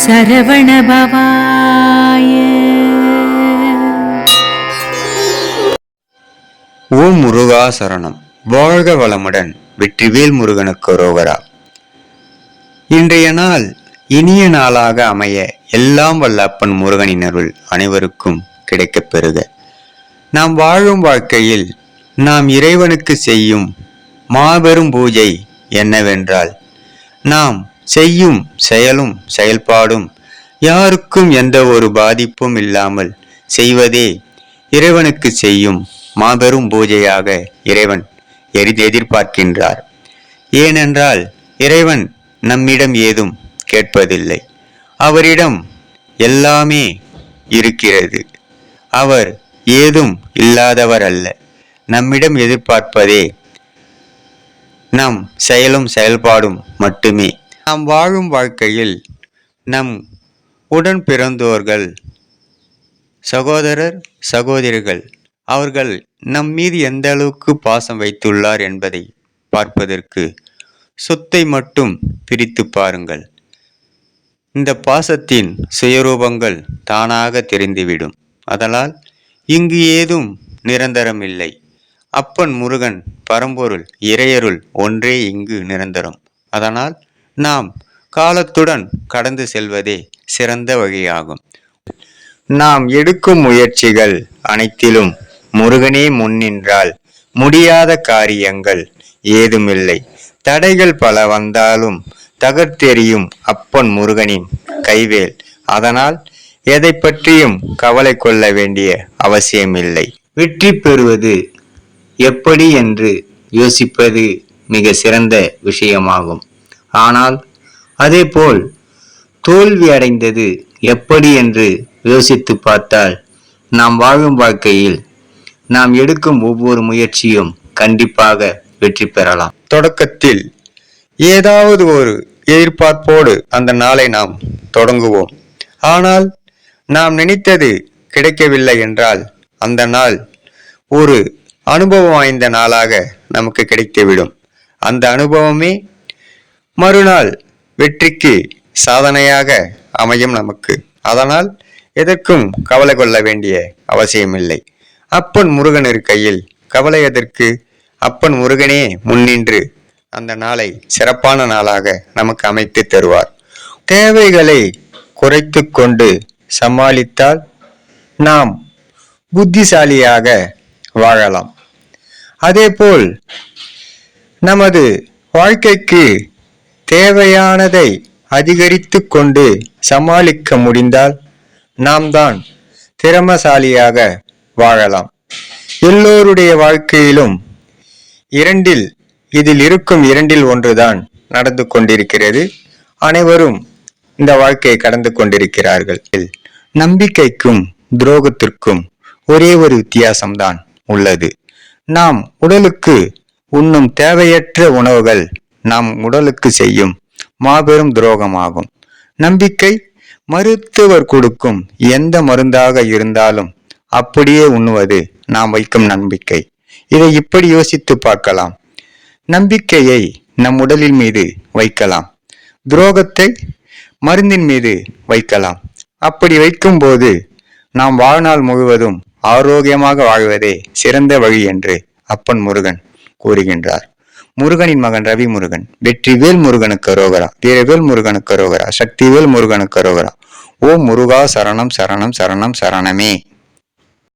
சரவணபவாய ஓம் முருகா சரணம். வாழ்க வளமுடன் வெற்றிவேல் முருகனுக்கு ரோகரா இன்றைய நாள் இனிய நாளாக அமைய எல்லாம் வல்ல அப்பன் முருகனின் அருள் அனைவருக்கும் கிடைக்கப் பெறுக. நாம் வாழும் வாழ்க்கையில் நாம் இறைவனுக்கு செய்யும் மாபெரும் பூஜை என்னவென்றால் நாம் செய்யும் செயலும் செயல்பாடும் யாருக்கும் எந்த ஒரு பாதிப்பும் இல்லாமல் செய்வதே இறைவனுக்கு செய்யும் மாபெரும் பூஜையாக இறைவன் எரி- எதிர்பார்க்கின்றார். ஏனென்றால் இறைவன் நம்மிடம் ஏதும் கேட்பதில்லை. அவரிடம் எல்லாமே இருக்கிறது. அவர் ஏதும் இல்லாதவர் அல்ல. நம்மிடம் எதிர்பார்ப்பதே நம் செயலும் செயல்பாடும் மட்டுமே. நாம் வாழும் வாழ்க்கையில் நம் உடன் பிறந்தோர்கள் சகோதரர் சகோதரிகள் அவர்கள் நம் மீது எந்த அளவுக்கு பாசம் வைத்துள்ளார் என்பதை பார்ப்பதற்கு சொத்தை மட்டும் பிரித்து பாருங்கள். இந்த பாசத்தின் சுயரூபங்கள் தானாக தெரிந்துவிடும். அதனால் இங்கு ஏதும் நிரந்தரம் இல்லை. அப்பன் முருகன் பரம்பொருள் இறையருள் ஒன்றே இங்கு நிரந்தரம். அதனால் நாம் காலத்துடன் கடந்து செல்வதே சிறந்த வழியாகும். நாம் எடுக்கும் முயற்சிகள் அனைத்திலும் முருகனே முன்னின்றால் முடியாத காரியங்கள் ஏதுமில்லை. தடைகள் பல வந்தாலும் தகர்த்தெறியும் அப்பன் முருகனின் கைவேல். அதனால் எதை பற்றியும் கவலை கொள்ள வேண்டிய அவசியமில்லை. வெற்றி பெறுவது எப்படி என்று யோசிப்பது மிக சிறந்த விஷயமாகும். ஆனால் அதேபோல் தோல்வி அடைந்தது எப்படி என்று யோசித்து பார்த்தால் நாம் வாழும் வாழ்க்கையில் நாம் எடுக்கும் ஒவ்வொரு முயற்சியும் கண்டிப்பாக வெற்றி பெறலாம். தொடக்கத்தில் ஏதாவது ஒரு எதிர்பார்ப்போடு அந்த நாளை நாம் தொடங்குவோம். ஆனால் நாம் நினைத்தது கிடைக்கவில்லை என்றால் அந்த நாள் ஒரு அனுபவம் வாய்ந்த நாளாக நமக்கு கிடைத்துவிடும். அந்த அனுபவமே மறுநாள் வெற்றிக்கு சாதனையாக அமையும் நமக்கு. அதனால் எதற்கும் கவலை கொள்ள வேண்டிய அவசியமில்லை. அப்பன் முருகன் இருக்கையில் கவலை எதற்கு? அப்பன் முருகனே முன்னின்று அந்த நாளை சிறப்பான நாளாக நமக்கு அமைத்து தருவார். தேவைகளை குறைத்து கொண்டு சமாளித்தால் நாம் புத்திசாலியாக வாழலாம். அதேபோல் நமது வாழ்க்கைக்கு தேவையானதை அதிகரித்து கொண்டு சமாளிக்க முடிந்தால் நாம் தான் திறமசாலியாக வாழலாம். எல்லோருடைய வாழ்க்கையிலும் இரண்டில் இதில் இருக்கும் இரண்டில் ஒன்றுதான் நடந்து கொண்டிருக்கிறது. அனைவரும் இந்த வாழ்க்கையை கடந்து கொண்டிருக்கிறார்கள். நம்பிக்கைக்கும் துரோகத்திற்கும் ஒரே ஒரு வித்தியாசம்தான் உள்ளது. நாம் உடலுக்கு உண்ணும் தேவையற்ற உணவுகள் நம் உடலுக்கு செய்யும் மாபெரும் துரோகமாகும். நம்பிக்கை மருத்துவர் கொடுக்கும் எந்த மருந்தாக இருந்தாலும் அப்படியே உண்ணுவது நாம் வைக்கும் நம்பிக்கை. இதை இப்படி யோசித்து பார்க்கலாம். நம்பிக்கையை நம் உடலின் மீது வைக்கலாம். துரோகத்தை மருந்தின் மீது வைக்கலாம். அப்படி வைக்கும்போது நாம் வாழ்நாள் முழுவதும் ஆரோக்கியமாக வாழ்வதே சிறந்த வழி என்று அப்பன் முருகன் கூறுகின்றார். முருகனின் மகன் ரவி முருகன் வெற்றிவேல் முருகனுக்கு ரோகரா. வீரவேல் முருகனுக்கு ரோகரா. சக்திவேல் முருகனுக்கு ரோகரா. ஓ முருகா சரணம் சரணம் சரணம் சரணமே.